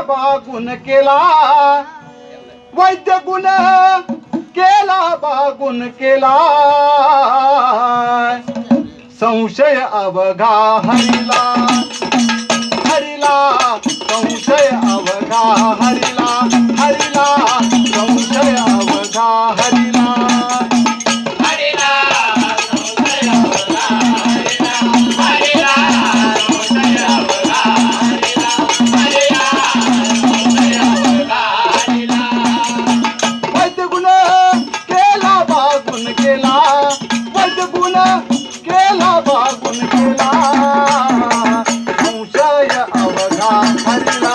बागुन केला. वैद्य गुण केला बागुन केला. संशय अवघा हरिला हरिला संशय अवघा हरिला अवघा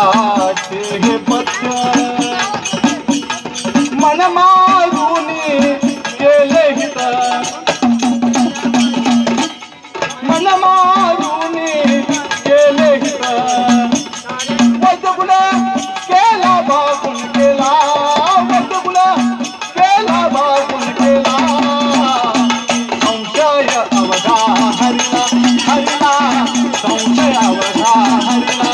सुखाचे हे पथ्य मन मारून केले हित. मन मारून केले हित. वैद्यगुण केला बागुन केला. वैद्यगुण केला बागुन केला. संशय अवधा हरिला हरिला. संशय अवधा हरिला.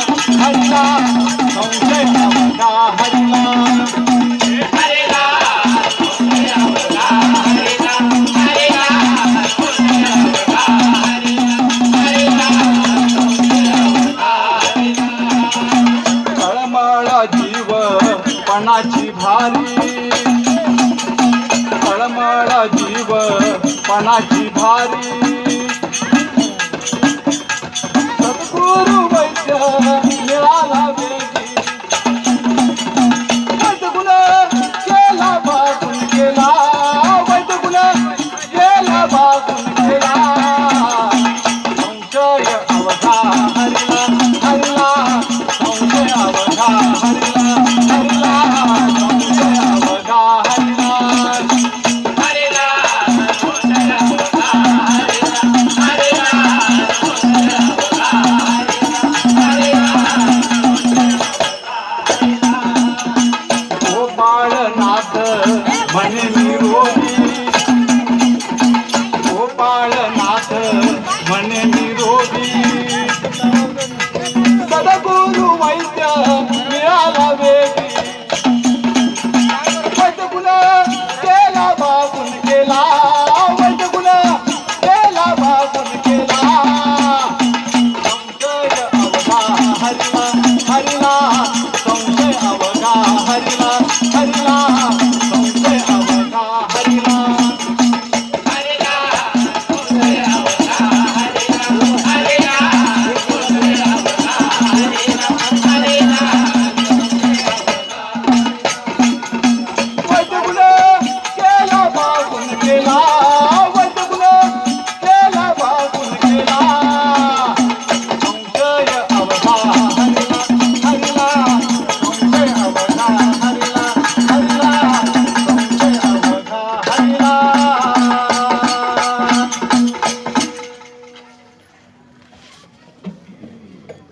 पणाची भारी. तळमळ जीव पणाची भारी. म्हणे रोगी गोपाळनाथ म्हणे मी रोगी सदगुरु वैद्य मिळाला वेगी केला बाबून केला. केला